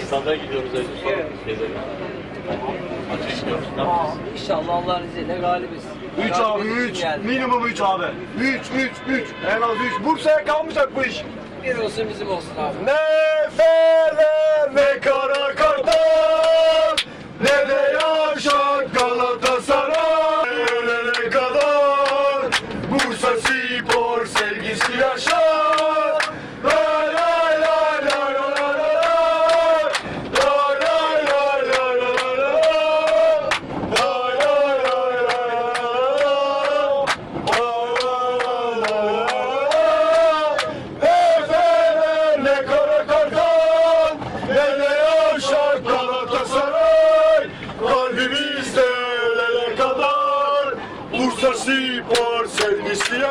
Standa gidiyoruz önce sonra. Ne Aa, yapacağız? İnşallah Allah'ın izniyle galibiz. 3 abi Galibiyet 3. geldi. Minimum 3 abi. 3 3 3. En az 3. Bursa'ya kalmayacak bu iş. Bir olsun bizim olsun abi. Ne Fener ne Kara Kartal ne de Yaşar Galatasaray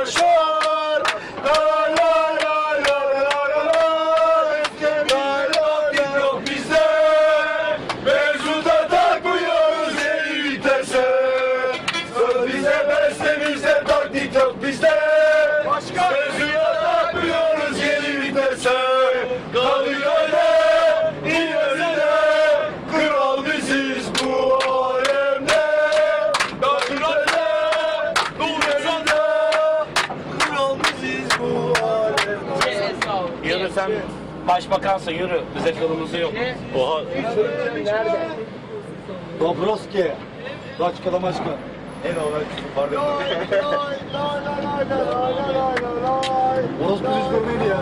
coşar. La la la la la la la Ülkemin lafı yok bizde. Mevzuda takmıyoruz eli biterse. Söz bize beslemizde taktik yok bizde. Ol. Yürü sen başbakansın yürü. Bize kılımızı yok. Oha. Nerede? Dobroski Başka da başka En olarak pardon Orospu rüzgarı neydi ya?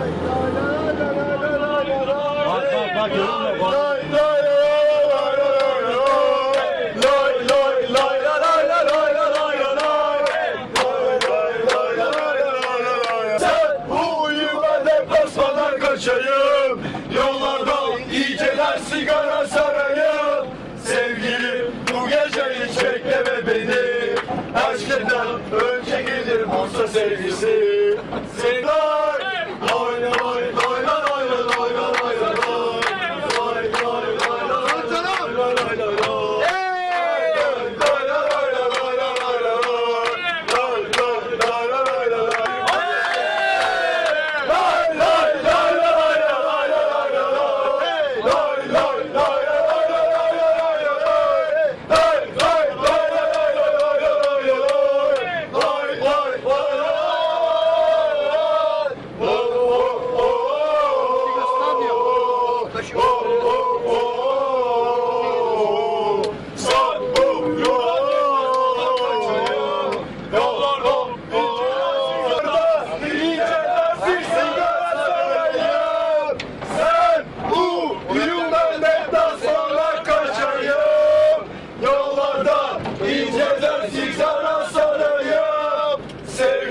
Bak bak bak görünme bak. Savior, Savior.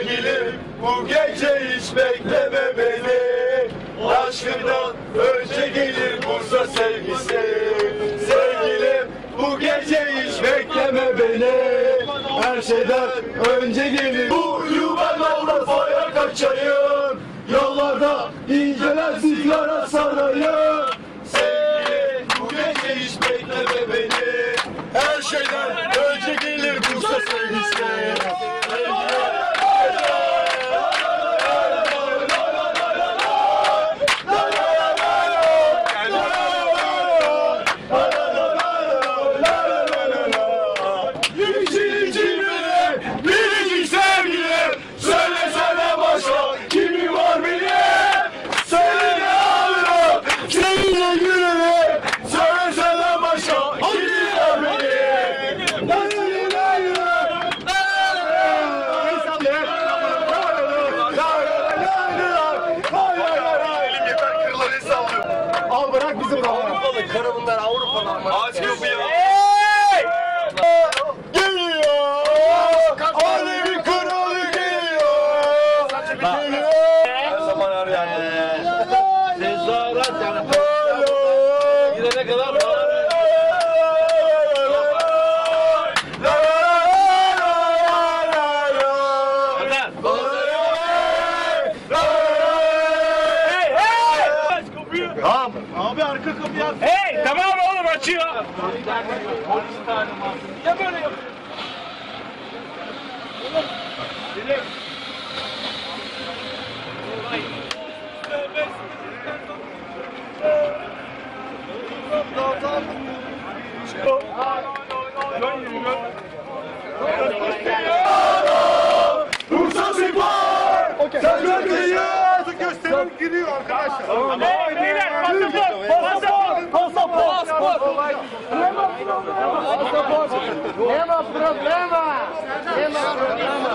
Sevgilim bu gece hiç bekleme beni. Aşkından önce gelir Bursa sevgisi. Sevgilim bu gece hiç bekleme beni. Her şeyden önce gelir. Uyu ben Avrupa'ya kaçayım. Yollarda inceler sigara sarayım. Sevgilim bu gece hiç bekleme beni. Her şeyden ben Avrupa'dan var. Aç kapıyı. Hey! Geliyor. Alevi kralı geliyor. Geliyor. Her zaman her yerde. Tezahürat yani. Gidene kadar bağırıyor. Tamam. Abi arka kapıyı aç. Hey! Tamam oğlum açıyor. Ya böyle yapıyor? Okay. That's right, yap. giriyor arkadaşlar. Beyler, beyler, pasaport, pasaport, pasaport. Nema problema. Nema problema.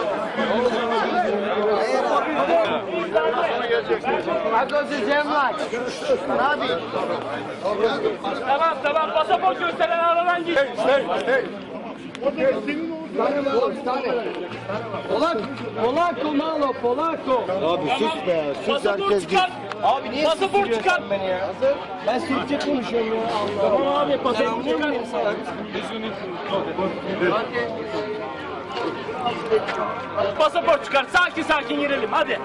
Kako se zemlać? Radi. Tamam, tamam, pasaport gösteren aradan git. Polak, Polako malo, Polako. Abi sus be. Sus herkes çıkar. Abi niye pasaport çıkar? Ben Türkçe konuşuyorum ya. Tamam abi, pasaport çıkar. Pasaport çıkar, sakin sakin girelim hadi.